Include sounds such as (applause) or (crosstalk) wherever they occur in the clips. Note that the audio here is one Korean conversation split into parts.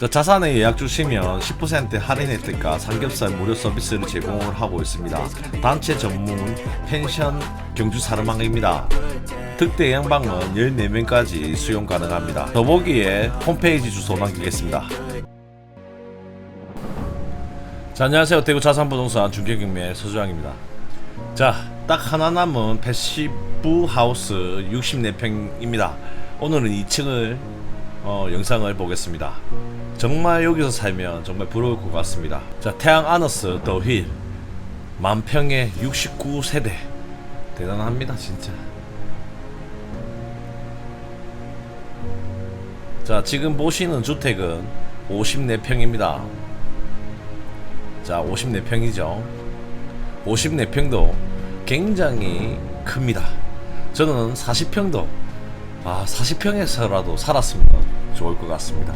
자, 자산에 예약 주시면 10% 할인 혜택과 삼겹살 무료 서비스를 제공을 하고 있습니다. 단체 전문 펜션 경주 사르망입니다. 특대 예약방은 14명까지 수용 가능합니다. 더보기에 홈페이지 주소 남기겠습니다. 자, 안녕하세요. 대구 자산부동산 중개경매 서주환입니다. 자, 딱 하나 남은 패시브 하우스 64평입니다. 오늘은 2층을 어, 영상을 보겠습니다. 정말 여기서 살면 정말 부러울 것 같습니다. 자, 태양 아너스 더힐 만평에 69세대 대단합니다, 진짜. 자, 지금 보시는 주택은 54평입니다. 자, 54평이죠. 54평도 굉장히 큽니다. 저는 40평도 아 40평에서라도 살았으면 좋을 것 같습니다.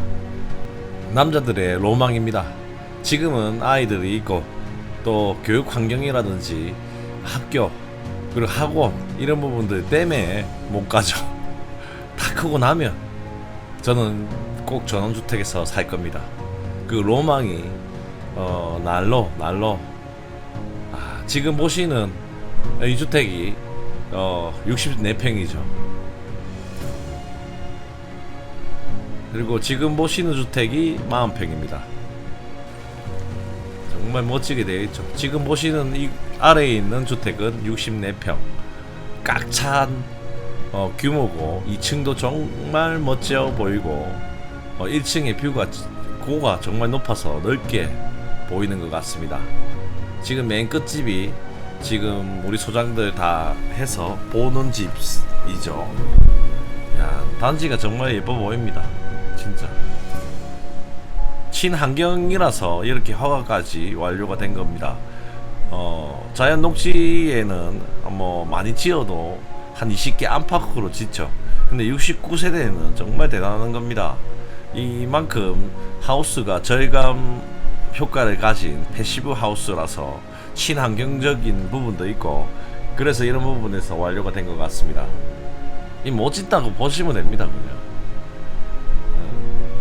남자들의 로망입니다. 지금은 아이들이 있고 또 교육 환경이라든지 학교 그리고 학원 이런 부분들 때문에 못 가죠. (laughs) 다 크고 나면 저는 꼭 전원주택에서 살 겁니다. 그 로망이 어, 날로 날로 아, 지금 보시는 이 주택이 어, 64평이죠. 그리고 지금 보시는 주택이 40평입니다. 정말 멋지게 되어 있죠. 지금 보시는 이 아래에 있는 주택은 64평. 꽉찬 어, 규모고 2층도 정말 멋져 보이고 어, 1층의 뷰가 고가 정말 높아서 넓게 보이는 것 같습니다. 지금 맨 끝집이 지금 우리 소장들 다 해서 보는 집이죠. 야, 단지가 정말 예뻐 보입니다. 진짜. 친환경이라서 이렇게 허가까지 완료가 된 겁니다. 어, 자연 녹지에는 뭐 많이 지어도 한 20개 안팎으로 짓죠. 근데 69세대는 정말 대단한 겁니다. 이만큼 하우스가 절감 효과를 가진 패시브 하우스라서 친환경적인 부분도 있고 그래서 이런 부분에서 완료가 된 것 같습니다. 이못 짓다고 보시면 됩니다 그냥.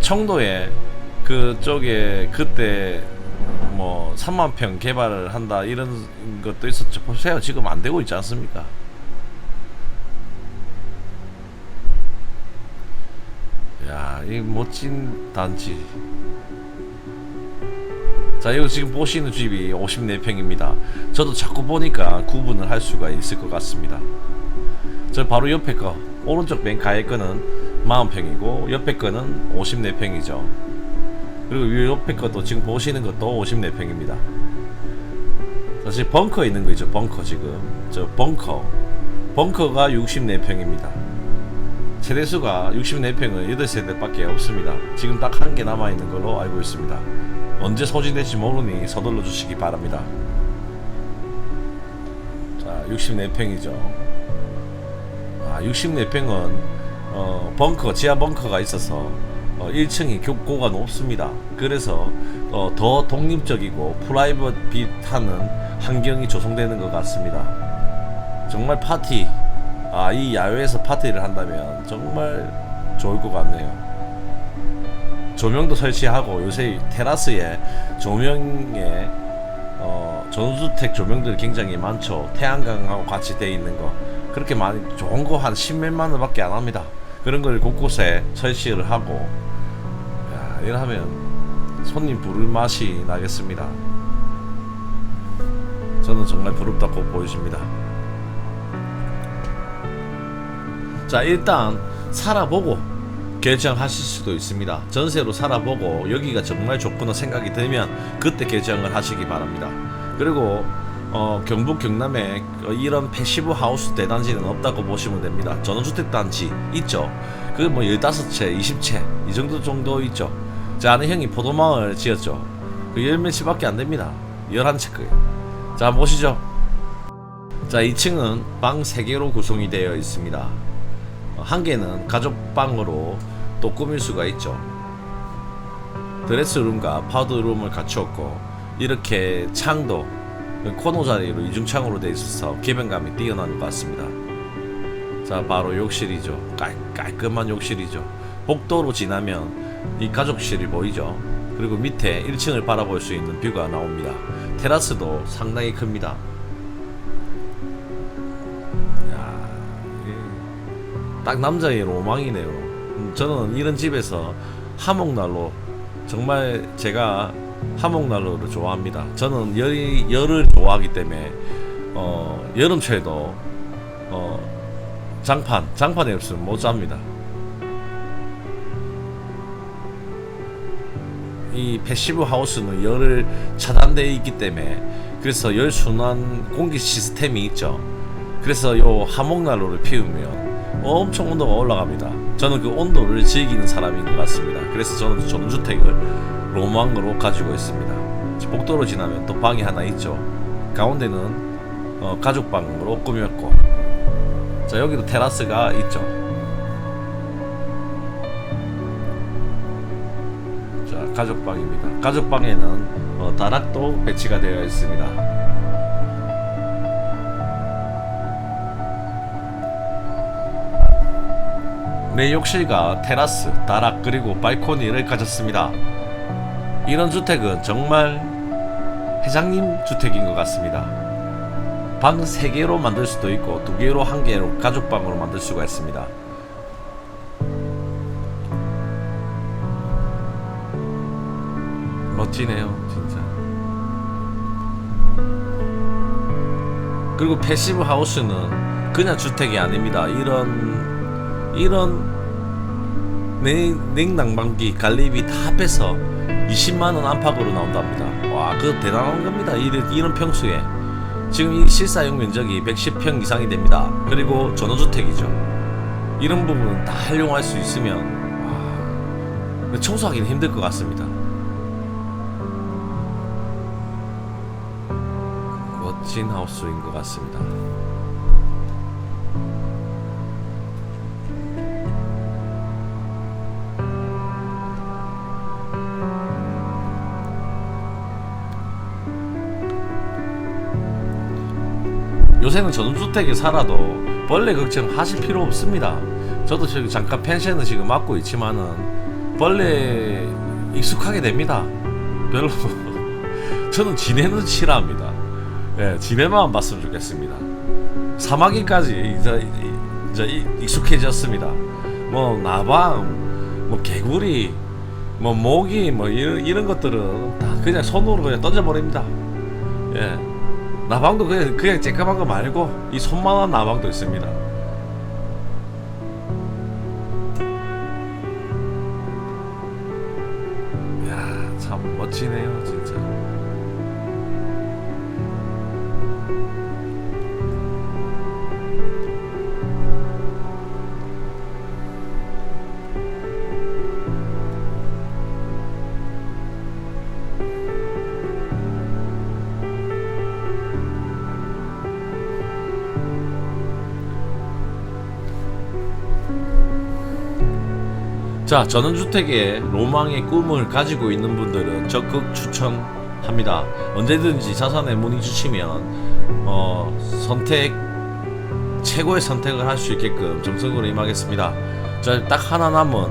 어, 청도에 그쪽에 그때 뭐 3만 평 개발을 한다 이런 것도 있었죠. 보세요 지금 안 되고 있지 않습니까? 야, 이 멋진 단지. 자, 이거 지금 보시는 집이 54평입니다. 저도 자꾸 보니까 구분을 할 수가 있을 것 같습니다. 저 바로 옆에 거, 오른쪽 맨 가에 거는 40평이고, 옆에 거는 54평이죠. 그리고 이 옆에 것도 지금 보시는 것도 54평입니다. 사실 벙커 있는 거 있죠, 벙커 지금. 저 벙커. 벙커가 64평입니다. 세대수가 64평은 8세대 밖에 없습니다. 지금 딱 한 개 남아있는 걸로 알고 있습니다. 언제 소진될지 모르니 서둘러 주시기 바랍니다. 자, 64평이죠. 아, 64평은 어, 벙커, 지하 벙커가 있어서 어, 1층이 고가 높습니다. 그래서 어, 더 독립적이고 프라이빗하는 환경이 조성되는 것 같습니다. 정말 파티, 아, 이 야외에서 파티를 한다면 정말 좋을 것 같네요. 조명도 설치하고 요새 테라스에 조명에 어, 전주택 조명들이 굉장히 많죠. 태양광하고 같이 돼 있는 거 그렇게 많이 좋은 거 한 십몇만 원밖에 안 합니다. 그런 걸 곳곳에 설치를 하고 야, 이러면 손님 부를 맛이 나겠습니다. 저는 정말 부럽다고 보여집니다. 자 일단 살아보고 결정하실 수도 있습니다. 전세로 살아보고 여기가 정말 좋구나 생각이 들면 그때 결정을 하시기 바랍니다. 그리고 어, 경북 경남에 이런 패시브 하우스 대단지는 없다고 보시면 됩니다. 전원주택 단지 있죠. 그뭐 15채, 20채 이 정도 정도 있죠. 제 아는 형이 포도마을 지었죠. 그 열몇 채밖에 안 됩니다. 11채 거예요. 자 보시죠. 자 2층은 방 3개로 구성이 되어 있습니다. 어, 한 개는 가족방으로 또 꾸밀 수가 있죠. 드레스룸과 파우더룸을 갖추었고 이렇게 창도 코너 자리로 이중창으로 되어 있어서 개방감이 뛰어난 것 같습니다. 자 바로 욕실이죠. 깔, 깔끔한 욕실이죠. 복도로 지나면 이 가족실이 보이죠. 그리고 밑에 1층을 바라볼 수 있는 뷰가 나옵니다. 테라스도 상당히 큽니다. 야, 예. 딱 남자의 로망이네요. 음, 저는 이런 집에서 하목난로 정말 제가 하목난로를 좋아합니다. 저는 열이 열을 좋아하기 때문에 어, 여름철에도 어, 장판 장판이 없으면 못 잡니다. 이 패시브 하우스는 열을 차단되어 있기 때문에 그래서 열 순환 공기 시스템이 있죠. 그래서 요 하목난로를 피우면 엄청 온도가 올라갑니다. 저는 그 온도를 즐기는 사람인 것 같습니다. 그래서 저는 전주택을 로망으로 가지고 있습니다. 복도로 지나면 또 방이 하나 있죠. 가운데는 어, 가족방으로 꾸몄고, 자 여기도 테라스가 있죠. 자 가족방입니다. 가족방에는 어, 다락도 배치가 되어 있습니다. 내 욕실과 테라스, 다락 그리고 발코니를 가졌습니다. 이런 주택은 정말 회장님 주택인 것 같습니다. 방 3개로 만들 수도 있고 2개로 1개로 가족방으로 만들 수가 있습니다. 멋지네요, 진짜. 그리고 패시브 하우스는 그냥 주택이 아닙니다. 이런 이런 냉, 냉난방기, 갈리비 다 합해서 20만 원 안팎으로 나온답니다. 와, 그 대단한 겁니다. 이런, 이런 평수에 지금 이 실사용 면적이 110평 이상이 됩니다. 그리고 전원주택이죠. 이런 부분 다 활용할 수 있으면 와, 청소하기는 힘들 것 같습니다. 멋진 하우스인 것 같습니다. 요새는 전원주택에 살아도 벌레 걱정하실 필요 없습니다. 저도 지금 잠깐 펜션을 지금 맡고 있지만은 벌레 익숙하게 됩니다. 별로 (laughs) 저는 지네는 싫어합니다. 예, 지네만 봤으면 좋겠습니다. 사마귀까지 이제, 이제 익숙해졌습니다. 뭐 나방, 뭐 개구리, 뭐 모기, 뭐 이런, 이런 것들은 다 그냥 손으로 그냥 던져버립니다. 예. 나방도 그냥 그냥 쬐까만 거 말고 이 손만한 나방도 있습니다. 자, 전원주택의 로망의 꿈을 가지고 있는 분들은 적극 추천합니다. 언제든지 자산에 문의 주시면 어, 선택 최고의 선택을 할 수 있게끔 정성으로 임하겠습니다. 자, 딱 하나 남은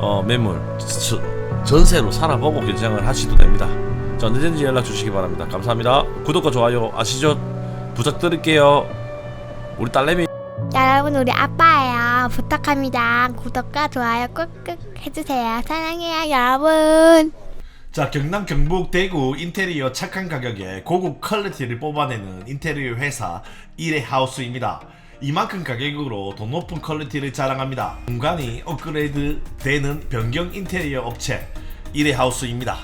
어, 매물 저- 전세로 살아보고 결정을 하셔도 됩니다. 자, 언제든지 연락 주시기 바랍니다. 감사합니다. 구독과 좋아요 아시죠? 부탁드릴게요. 우리 딸내미 여러분 우리 아빠예요. 부탁합니다. 구독과 좋아요 꾹꾹 해주세요. 사랑해요 여러분. 자 경남 경북 대구 인테리어 착한 가격에 고급 퀄리티를 뽑아내는 인테리어 회사 이레하우스입니다. 이만큼 가격으로 더 높은 퀄리티를 자랑합니다. 공간이 업그레이드 되는 변경 인테리어 업체 이레하우스입니다.